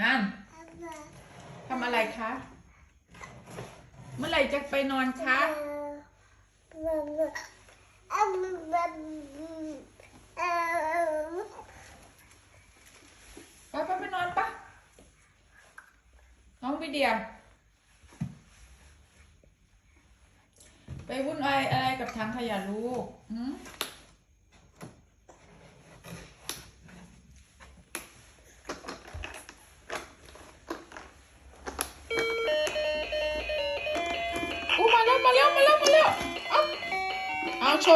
นั่นทำอะไรคะ เมื่อไหร่จะไปนอนคะ ไปไปไปนอนปะน้องวิเดียไปวุ่นวายอะไรกับถังขยะลูกหืม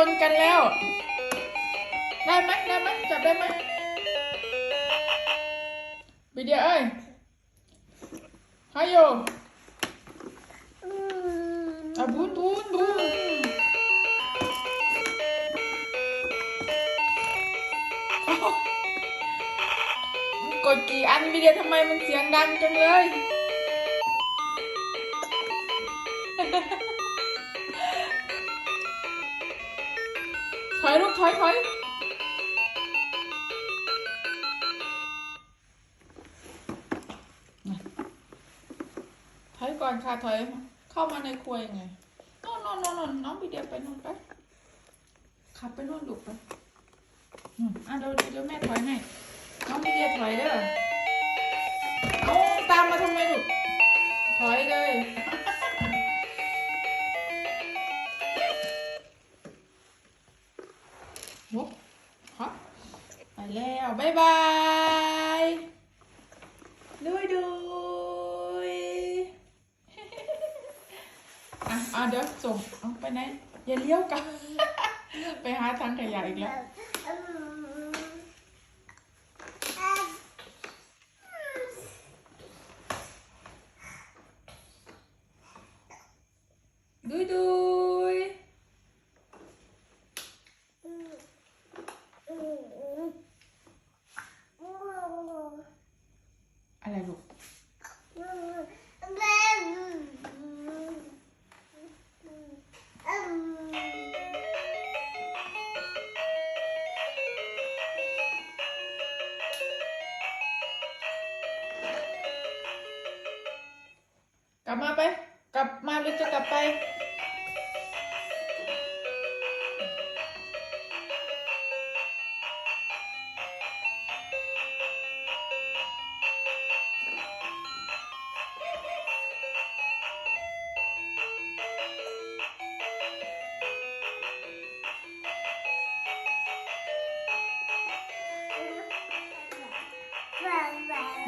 นกันแล้ว ได้ไหมได้ไหมจับได้ไหมวิเดียเอ้ยฮัลโหลอะบุนบุนบุนอ้าวกดกี่อันวิเดียทำไมมันเสียงดังจังเลย อยลูกถอยถอยถอยก่อนค่ะถอยเข้ามาในครัวยังไงน่นน่นน่นโน่นน้องพี่เดียไปนู่นไปขับไปนู่นลูกไปอืมอะเดี๋ยวเดี๋ยวแม่ถอยให้น้องพี่เดียถอยเด้อเอาตามมาทำไมลูก ดุยดุยอะอะเดี๋ยวส่งเอาไปไหนอย่าเลี้ยวกลับไปหาทางขยะอีกแล้วดุยดุ บมาไป กลับมาหรือจะกลับไป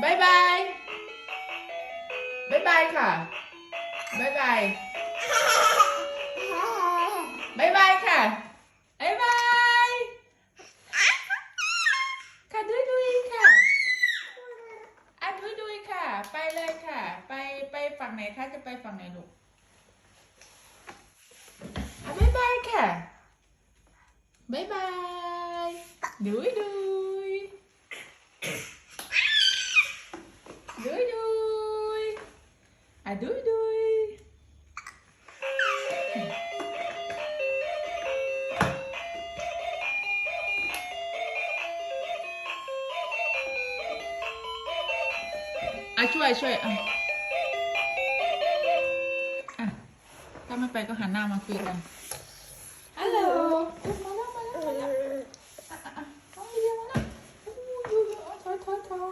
บายบายบายบายค่ะ บายบายบายบายค่ะบายบายค่ะดุยดุยค่ะอะดุยดุยค่ะ ไปเลยค่ะ ไปไปฝั่งไหนคะจะไปฝั่งไหนลูกอะบายบายค่ะบายบายดุยดุยดุยดุยอะดุยดุย อะช่วยช่วยอะอะถ้าไม่ไปก็หันหน้ามาคุยกันฮัลโหลมาแล้วมาแล้วมาแล้วอะอะอะน้องเรียมาแล้วอู้ยูยูเอาถอยถอยถอ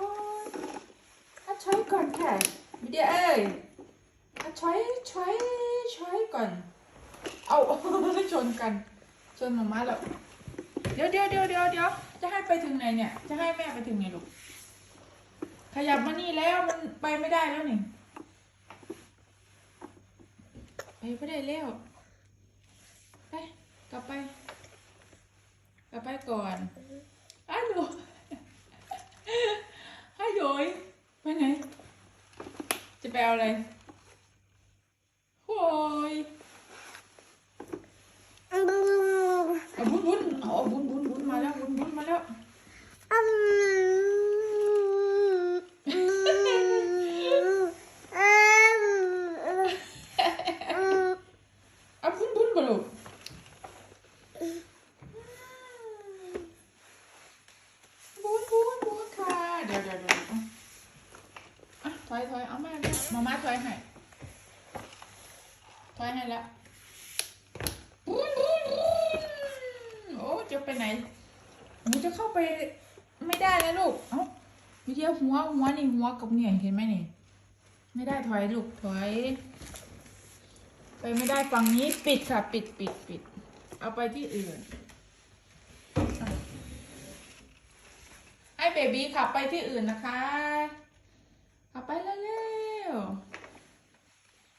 ยอะช้อยก่อนค่ะวิดีโอเอ้ยอะช้อยช้อยช้อยก่อน เอาชนกันชนมาม่าแล้วเดี๋ยวเดี๋ยวเดี๋ยวเดี๋ยวเดี๋ยวจะให้ไปถึงไหนเนี่ย จะให้แม่ไปถึงไหนลูก ขยับมานี่แล้วมันไปไม่ได้แล้วนี่ ไปไม่ได้แล้ว ไป กลับไป กลับไปก่อนอ้าวหนูฮัลโหลไปไหน จะไปเอาอะไรโอ้ยเอาบุญบุญเอาบุญบุญบุญมาแล้วบุญบุญมาแล้ว เอาบุญบุญบ่ลูกบุญบุญบุญค่ะ เดี๋ยวเดี๋ยวเดี๋ยว อยเอามาเลยมามาถอยให้ถอยให้แล้วปุ้นปุ้นปุ้นโอ้จะไปไหนหนูจะเข้าไปไม่ได้แล้วลูก เอ้าวิเดียวหัวหัวนี่หัวกับเนี่ยเห็นไหมนี่ ไม่ได้ถอยลูกถอย ไปไม่ได้ฝั่งนี้ปิดค่ะ ปิดปิดปิด เอาไปที่อื่นให้เบบีขับไปที่อื่นนะคะ ขับไปเร็ว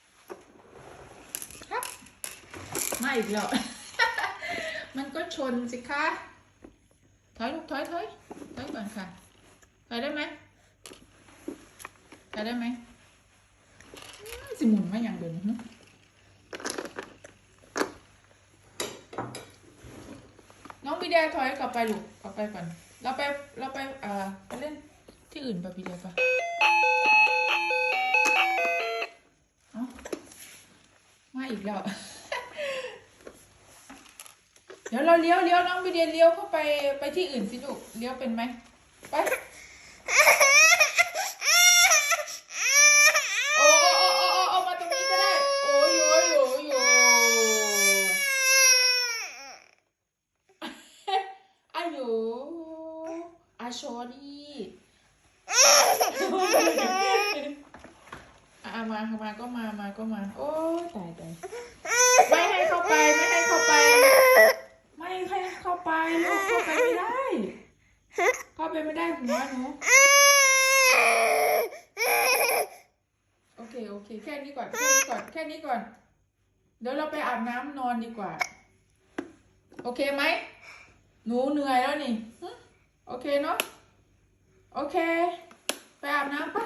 ๆครับมา อีกแล้ว มันก็ชนสิคะ ถอยลูกถอยถอยถอยก่อนค่ะ ถอยได้ไหมถอยได้ไหมสิหมุนมาอย่างเดิมหึน้องบีเดียถอยกลับไปลูกกลับไปก่อน เราไปเราไปเอ่อไปเล่นที่อื่นปะบีเดียปะเอ้ามาอีกแล้ว เดี๋ยวเราเลี้ยวเลี้ยวน้องบีเดียเลี้ยวเข้าไปไปที่อื่นสิลูกเลี้ยวเป็นไหมไปโอ้โอ้โอ้โอ้โอ้มาตรงนี้ก็ได้โอ้ยโอ้ยโอ้ยโอ้ยอายุอาโชดีอามามาก็มามาก็มา โอ้ตายตายไม่ให้เข้าไป ไม่ให้เข้าไป ไม่ให้เข้าไปลูกเข้าไปไม่ได้ เข้าไปไม่ได้หัวหนูโอเคโอเค แค่นี้ก่อนแค่นี้ก่อนแค่นี้ก่อน เดี๋ยวเราไปอาบน้ำนอนดีกว่า โอเคไหมหนูเหนื่อยแล้วนี่โอเคเนาะโอเค ไปอาบน้ำปะ